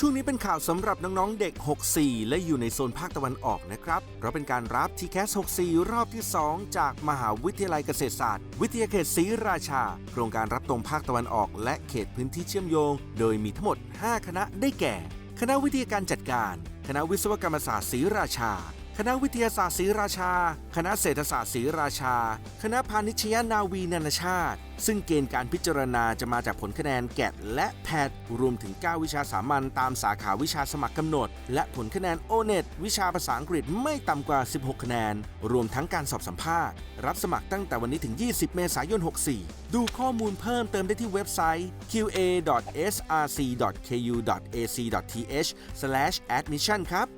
ช่วงนี้เป็นข่าวสำหรับน้องๆเด็ก 64 และอยู่ในโซนภาคตะวันออกนะครับ เพราะเป็นการรับทีแคส64 รอบที่ 2 จากมหาวิทยาลัยเกษตรศาสตร์ วิทยาเขตศรีราชา โครงการรับตรงภาคตะวันออก และเขตพื้นที่เชื่อมโยง โดยมีทั้งหมด 5 คณะได้แก่ คณะวิทยาการจัดการ คณะวิศวกรรมศาสตร์ศรีราชา คณะวิทยาศาสตร์ศรีราชา คณะเศรษฐศาสตร์ศรีราชา คณะพาณิชยนาวีนานาชาติ ซึ่งเกณฑ์การพิจารณาจะมาจากผลคะแนนแกดและแพดรวมถึง 9 วิชาสามัญตามสาขาวิชาสมัครกำหนด และผลคะแนนโอเน็ตวิชาภาษาอังกฤษไม่ต่ำกว่า 16 คะแนน รวมทั้งการสอบสัมภาษณ์ รับสมัครตั้งแต่วันนี้ถึง 20 เมษายน 64 ดูข้อมูลเพิ่มเติมได้ที่เว็บไซต์ qa.src.ku.ac.th/admission ครับ